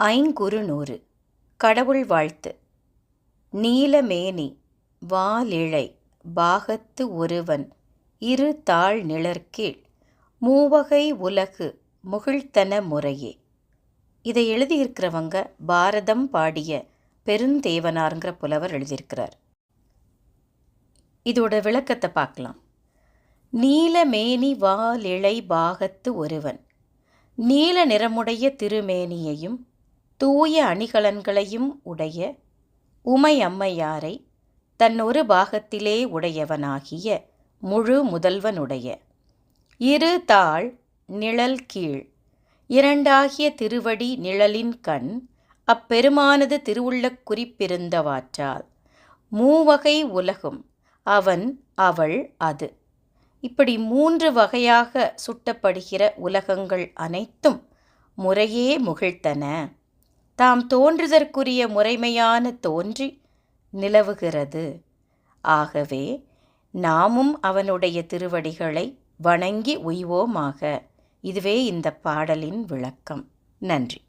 ஐங்குறுநூறு. கடவுள் வாழ்த்து. நீலமேனி வாலிழை பாகத்து ஒருவன் இரு தாழ் நிழற்கீழ் மூவகை உலகு முகிழ்த்தன முறையே. இதை எழுதியிருக்கிறவங்க பாரதம் பாடிய பெருந்தேவனாருங்கிற புலவர் எழுதியிருக்கிறார். இதோட விளக்கத்தை பார்க்கலாம். நீலமேனி வாலிழை பாகத்து ஒருவன். நீல நிறமுடைய திருமேனியையும் தூய அணிகலன்களையும் உடைய உமையம்மையாரை தன் ஒரு பாகத்திலே உடையவனாகிய முழு முதல்வனுடைய. இரு தாள் நிழல் கீழ். இரண்டாகிய திருவடி நிழலின் கண் அப்பெருமானது திருவுள்ளக் குறிப்பிருந்தவாற்றால் மூவகை உலகும் அவன் அவள் அது. இப்படி மூன்று வகையாக சுட்டப்படுகிற உலகங்கள் அனைத்தும் முறையே முகிழ்த்தன. தாம் தோன்றுதற்குரிய முறைமையான தோன்றி நிலவுகிறது. ஆகவே நாமும் அவனுடைய திருவடிகளை வணங்கி உய்வோமாக. இதுவே இந்த பாடலின் விளக்கம். நன்றி.